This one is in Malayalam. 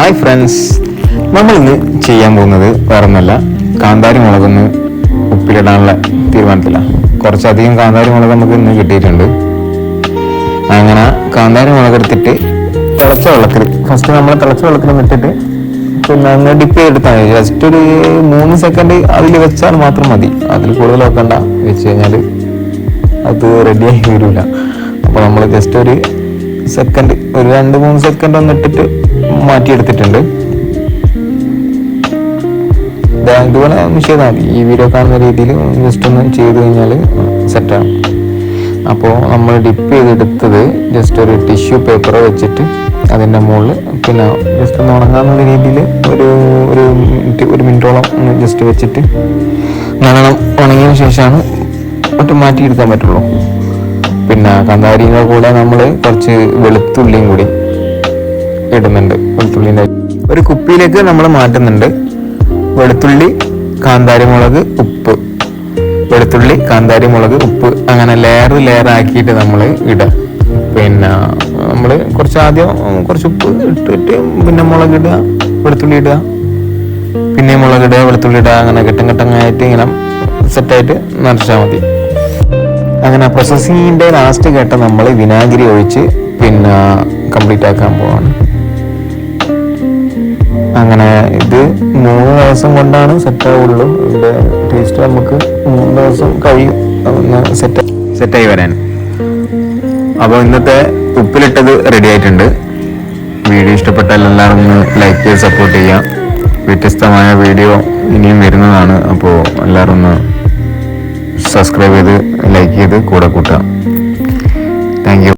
ഹായ് ഫ്രണ്ട്സ് നമ്മൾ ഇന്ന് ചെയ്യാൻ പോകുന്നത് വേറൊന്നല്ല. കാന്താരി മുളകൊന്ന് ഉപ്പിലിടാനുള്ള തീരുമാനത്തിലാണ് കുറച്ചധികം കാന്താരി മുളക് നമുക്ക് ഇന്ന് കിട്ടിയിട്ടുണ്ട്. അങ്ങനെ കാന്താരി മുളക് എടുത്തിട്ട് തിളച്ച വെള്ളത്തിൽ ഫസ്റ്റ് നമ്മൾ തിളച്ച വെള്ളത്തിൽ ഇട്ടിട്ട് പിന്നെ അങ്ങ് ഡിപ്പ് ചെയ്തെടുത്താൽ മതി ജസ്റ്റ് ഒരു മൂന്ന് സെക്കൻഡ് അതിൽ വെച്ചാൽ മാത്രം മതി. അതിൽ കൂടുതൽ വെക്കണ്ട. വെച്ച് കഴിഞ്ഞാൽ അത് റെഡിയായി വരില്ല അപ്പോൾ നമ്മൾ ജസ്റ്റ് ഒരു സെക്കൻഡ് ഒരു രണ്ട് മൂന്ന് സെക്കൻഡ് ഒന്ന് ഇട്ടിട്ട് മാറ്റിയെടുത്തിട്ടുണ്ട്. ഇതുപോലെ ഒന്ന് ചെയ്താൽ ഈ വീഡിയോ കാണുന്ന രീതിയിൽ ജസ്റ്റ് ഒന്ന് ചെയ്ത് കഴിഞ്ഞാൽ സെറ്റാണ് അപ്പോൾ നമ്മൾ ഡിപ്പ് ചെയ്തെടുത്തത് ജസ്റ്റ് ഒരു ടിഷ്യൂ പേപ്പർ വെച്ചിട്ട് അതിന്റെ മുകളിൽ പിന്നെ ജസ്റ്റ് ഒന്ന് ഉണങ്ങാനുള്ള രീതിയിൽ ഒരു ഒരു മിനിറ്റ് ഒരു മിനിറ്റോളം ജസ്റ്റ് വെച്ചിട്ട് നല്ലോണം ഉണങ്ങിയതിന് ശേഷമാണ് ഒട്ടും മാറ്റിയെടുക്കാൻ പറ്റുള്ളൂ. പിന്നെ കന്താരിയുടെ കൂടെ നമ്മൾ കുറച്ച് വെളുത്തുള്ളിയും കൂടി ഇടുന്നുണ്ട്. വെളുത്തുള്ളിന്റെ ഒരു കുപ്പിയിലേക്ക് നമ്മൾ മാറ്റുന്നുണ്ട്. വെളുത്തുള്ളി കാന്താരി മുളക് ഉപ്പ്. വെളുത്തുള്ളി കാന്താരി മുളക് ഉപ്പ്. അങ്ങനെ ലെയർ ലെയർ ആക്കിയിട്ട് നമ്മൾ ഇടാം പിന്നെ നമ്മൾ കുറച്ച് ആദ്യം കുറച്ച് ഉപ്പ് ഇട്ടിട്ട് പിന്നെ മുളക് ഇടുക വെളുത്തുള്ളി ഇടുക. പിന്നെ മുളക് ഇടുക വെളുത്തുള്ളി ഇടുക അങ്ങനെ ഘട്ടം ഘട്ടങ്ങളായിട്ട് ഇങ്ങനെ സെറ്റായിട്ട് നിറച്ചാൽ മതി. അങ്ങനെ പ്രോസസ്സിങ്ങിന്റെ ലാസ്റ്റ് ഘട്ടം നമ്മൾ വിനാഗിരി ഒഴിച്ച് പിന്നെ കംപ്ലീറ്റ് ആക്കാൻ പോവാണ്. അങ്ങനെ ഇത് മൂന്ന് ദിവസം കൊണ്ടാണ് സെറ്റ് ആവുള്ളൂ. ഇതിന്റെ ടേസ്റ്റ് നമുക്ക് മൂന്ന് ദിവസം കഴിയും. സെറ്റ് സെറ്റായി വരാൻ. അപ്പോൾ ഇന്നത്തെ ഉപ്പിലിട്ടത് റെഡി ആയിട്ടുണ്ട്. വീഡിയോ ഇഷ്ടപ്പെട്ടാൽ എല്ലാവരും ലൈക്ക് ചെയ്ത് സപ്പോർട്ട് ചെയ്യാം വ്യത്യസ്തമായ വീഡിയോ ഇനിയും വരുന്നതാണ്. അപ്പോൾ എല്ലാവരും ഒന്ന് സബ്സ്ക്രൈബ് ചെയ്ത് ലൈക്ക് ചെയ്ത് കൂടെ കൂട്ടാം